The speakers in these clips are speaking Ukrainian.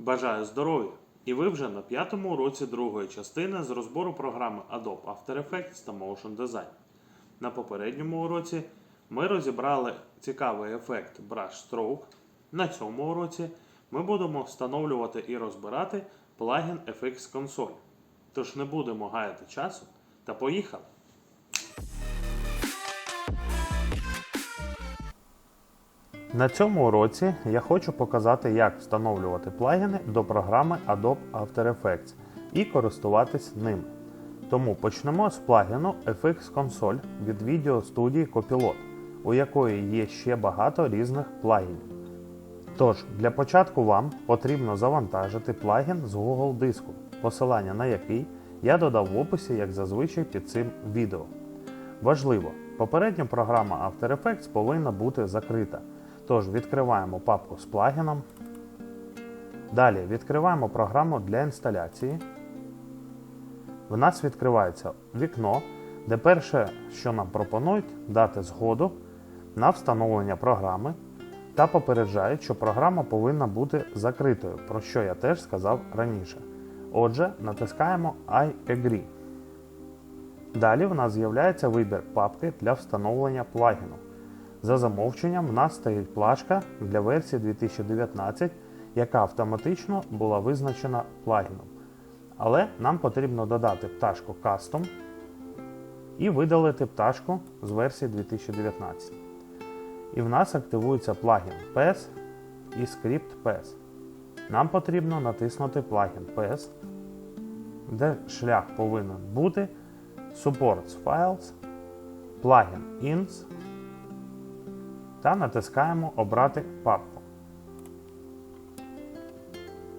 Бажаю здоров'я! І ви вже на п'ятому уроці другої частини з розбору програми Adobe After Effects та Motion Design. На попередньому уроці ми розібрали цікавий ефект Brush Stroke. На цьому уроці ми будемо встановлювати і розбирати плагін FX Console. Тож не будемо гаяти часу та поїхали! На цьому уроці я хочу показати, як встановлювати плагіни до програми Adobe After Effects і користуватись ними. Тому почнемо з плагіну FX Console від відеостудії Copilot, у якої є ще багато різних плагінів. Тож, для початку вам потрібно завантажити плагін з Google диску, посилання на який я додав в описі, як зазвичай під цим відео. Важливо, попередня програма After Effects повинна бути закрита. Тож відкриваємо папку з плагіном. Далі відкриваємо програму для інсталяції. В нас відкривається вікно, де перше, що нам пропонують, дати згоду на встановлення програми та попереджають, що програма повинна бути закритою, про що я теж сказав раніше. Отже, натискаємо I agree. Далі в нас з'являється вибір папки для встановлення плагіну. За замовченням в нас стоїть плашка для версії 2019, яка автоматично була визначена плагіном. Але нам потрібно додати пташку Custom і видалити пташку з версії 2019. І в нас активується плагін PES і скрипт PES. Нам потрібно натиснути плагін PES, де шлях повинен бути Supports Files, плагін INS та натискаємо Обрати папку.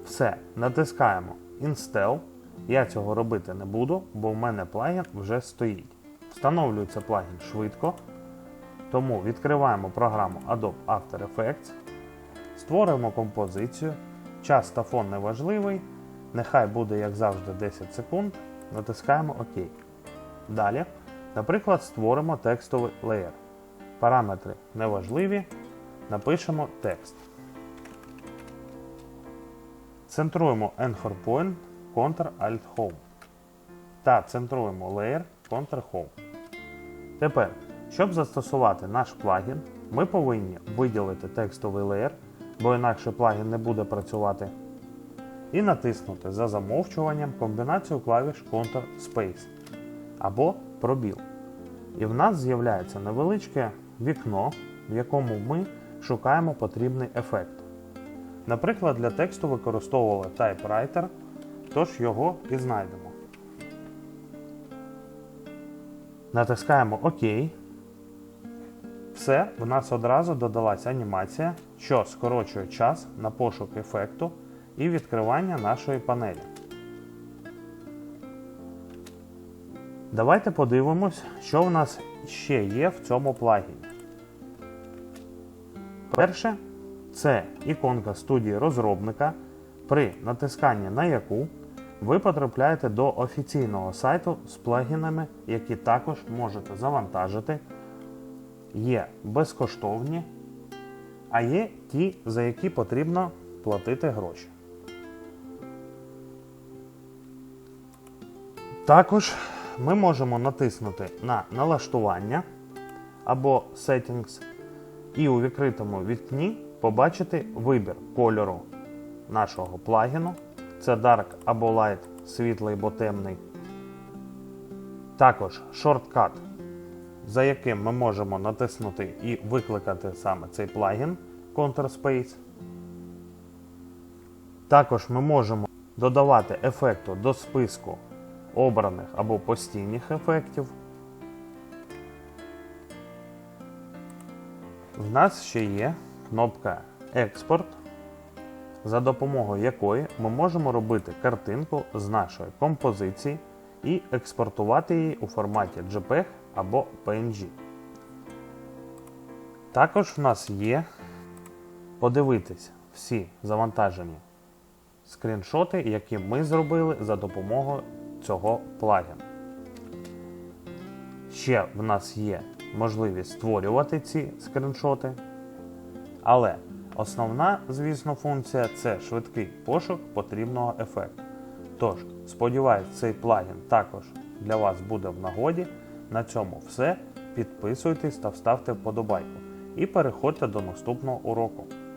Все, натискаємо Install. Я цього робити не буду, бо в мене плагін вже стоїть. Встановлюється плагін швидко. Тому відкриваємо програму Adobe After Effects, створюємо композицію. Час та фон не важливий. Нехай буде, як завжди, 10 секунд. Натискаємо ОК. Далі, наприклад, створимо текстовий леєр. Параметри неважливі. Напишемо текст. Центруємо Anchor Point Ctrl-Alt-Home. Та центруємо Layer Ctrl-Home. Тепер, щоб застосувати наш плагін, ми повинні виділити текстовий леєр, бо інакше плагін не буде працювати. І натиснути за замовчуванням комбінацію клавіш Ctrl-Space або пробіл. І в нас з'являється невеличке вікно, в якому ми шукаємо потрібний ефект. Наприклад, для тексту використовували TypeWriter, тож його і знайдемо. Натискаємо ОК. Все, в нас одразу додалась анімація, що скорочує час на пошук ефекту і відкривання нашої панелі. Давайте подивимось, що в нас ще є в цьому плагіні. Перше, це іконка студії розробника, при натисканні на яку ви потрапляєте до офіційного сайту з плагінами, які також можете завантажити. Є безкоштовні, а є ті, за які потрібно платити гроші. Також ми можемо натиснути на налаштування або Settings і у відкритому вікні побачити вибір кольору нашого плагіну. Це Dark або Light, світлий або темний. Також шорткат, за яким ми можемо натиснути і викликати саме цей плагін Counterspace. Також ми можемо додавати ефекту до списку обраних або постійних ефектів. В нас ще є кнопка Експорт, за допомогою якої ми можемо робити картинку з нашої композиції і експортувати її у форматі JPEG або PNG. Також в нас є подивитись всі завантажені скріншоти, які ми зробили за допомогою цього плагіну. Ще в нас є можливість створювати ці скріншоти, але Основна, звісно, функція це швидкий пошук потрібного ефекту. Тож, сподіваюсь, цей плагін також для вас буде в нагоді. На цьому все. Підписуйтесь та вставте вподобайку. І переходьте до наступного уроку.